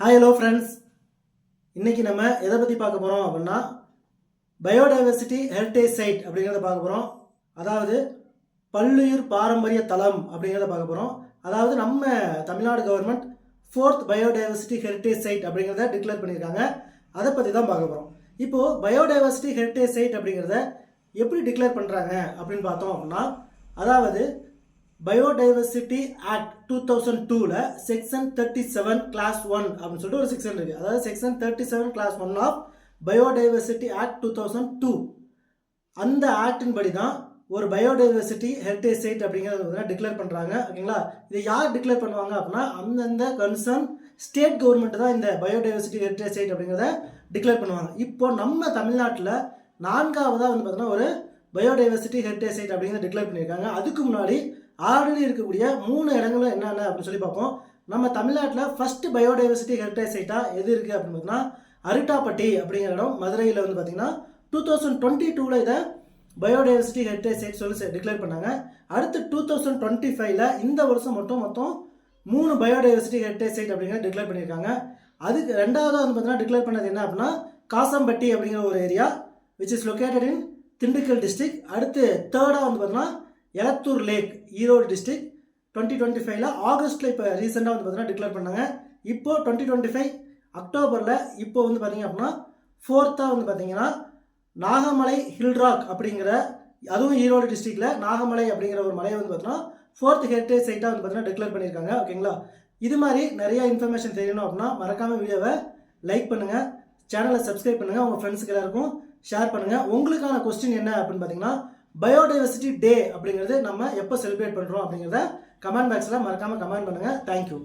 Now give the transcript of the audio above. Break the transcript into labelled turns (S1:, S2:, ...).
S1: Hi hello friends இன்றைக்கி நம்ம எதை பற்றி பார்க்க போகிறோம் அப்படின்னா பயோடைவர்சிட்டி ஹெரிட்டேஜ் சைட் அப்படிங்கிறத பார்க்க போகிறோம் அதாவது பல்லுயிர் பாரம்பரிய தளம் அப்படிங்கிறத பார்க்க போகிறோம் அதாவது நம்ம Tamil Nadu government fourth biodiversity heritage site அப்படிங்கிறத டிக்ளேர் பண்ணியிருக்காங்க. அதை பற்றி தான் பார்க்க போகிறோம் இப்போது பயோடைவர்சிட்டி ஹெரிட்டேஜ் சைட் அப்படிங்கிறத எப்படி டிக்ளேர் பண்ணுறாங்க அப்படின்னு பார்த்தோம் அப்படின்னா அதாவது பயோடைவர்சிட்டி ஆக்ட் டூ தௌசண்ட் டூவில் section thirty seven clause one அப்படின்னு சொல்லிட்டு ஒரு செக்ஷன் இருக்குது அதாவது section thirty seven clause one of biodiversity act two thousand two அந்த ஆக்டின் படி தான் ஒரு பயோடைவர்சிட்டி ஹெரிட்டேஜ் சைட் அப்படிங்கிறத டிக்ளேர் பண்ணுறாங்க ஓகேங்களா? இதை யார் டிக்ளேர் பண்ணுவாங்க அப்படின்னா அந்தந்த கன்சர்ன் ஸ்டேட் கவர்மெண்ட் தான் இந்த பயோடைவர்சிட்டி ஹெரிட்டேஜ் சைட் அப்படிங்கிறத டிக்ளேர் பண்ணுவாங்க. இப்போ நம்ம தமிழ்நாட்டில் நான்காவதாக வந்து பார்த்தோன்னா ஒரு பயோடைவர்சிட்டி ஹெரிட்டேஜ் சைட் அப்படிங்கிறத டிக்ளேர் பண்ணியிருக்காங்க. அதுக்கு முன்னாடி ஆல்ரெடி இருக்கக்கூடிய மூணு இடங்களும் என்னென்ன அப்படின்னு சொல்லி பார்ப்போம். நம்ம தமிழ்நாட்டில் ஃபர்ஸ்ட் பயோடைவர்சிட்டி ஹெரிட்டேஜ் சைட்டாக எது இருக்குது அப்படின்னு பார்த்தீங்கன்னா அருட்டாப்பட்டி அப்படிங்கிற இடம். மதுரையில் வந்து பார்த்தீங்கன்னா டூ தௌசண்ட் டுவெண்ட்டி டூவில் இதை பயோடைவர்சிட்டி ஹெரிட்டேஜ் சைட் சொல்லி டிக்ளேர் பண்ணாங்க. அடுத்து டூ தௌசண்ட் டுவெண்ட்டி ஃபைவ்ல இந்த வருஷம் மட்டும் மொத்தம் மூணு பயோடைவர்சிட்டி ஹெரிட்டேஜ் சைட் அப்படிங்கிற டிக்ளேர் பண்ணியிருக்காங்க. அதுக்கு ரெண்டாவது வந்து பார்த்தீங்கன்னா டிக்ளேர் பண்ணது என்ன அப்படின்னா காசம்பட்டி அப்படிங்கிற ஒரு area which is located in Dindigul district அடுத்து தேர்டாக வந்து பார்த்தீங்கன்னா Elathur lake Erode district twenty twenty ஃபைவ்ல ஆகஸ்ட்டில் இப்போ ரீசெண்டாக வந்து பார்த்தீங்கன்னா டிக்ளேர் பண்ணாங்க. இப்போ டுவெண்ட்டி டுவெண்ட்டி ஃபைவ் அக்டோபரில் இப்போ வந்து பார்த்தீங்க அப்படின்னா ஃபோர்த்தாக வந்து பார்த்தீங்கன்னா நாகமலை ஹில்ராக் அப்படிங்கிற அதுவும் ஈரோடு டிஸ்ட்ரிக்டில் நாகமலை அப்படிங்கிற ஒரு மலையை வந்து பார்த்தீங்கன்னா ஃபோர்த் ஹெரிட்டேஜ் சைட்டாக வந்து பார்த்தீங்கன்னா டிக்ளேர் பண்ணியிருக்காங்க. ஓகேங்களா இது மாதிரி நிறைய இன்ஃபர்மேஷன் தெரியணும் அப்படின்னா மறக்காமல் வீடியோவை லைக் பண்ணுங்கள் சேனலை சப்ஸ்கிரைப் பண்ணுங்கள் உங்கள் ஃப்ரெண்ட்ஸுக்கு எல்லாருக்கும் ஷேர் பண்ணுங்கள் உங்களுக்கான கொஸ்டின் என்ன அப்படின்னு பார்த்தீங்கன்னா பயோடைவர்சிட்டி டே அப்படிங்கிறது நம்ம எப்போ செலிப்ரேட் பண்ணுறோம் அப்படிங்கிறத கமெண்ட் பாக்ஸில் மறக்காமல் கமெண்ட் பண்ணுங்கள் தேங்க்யூ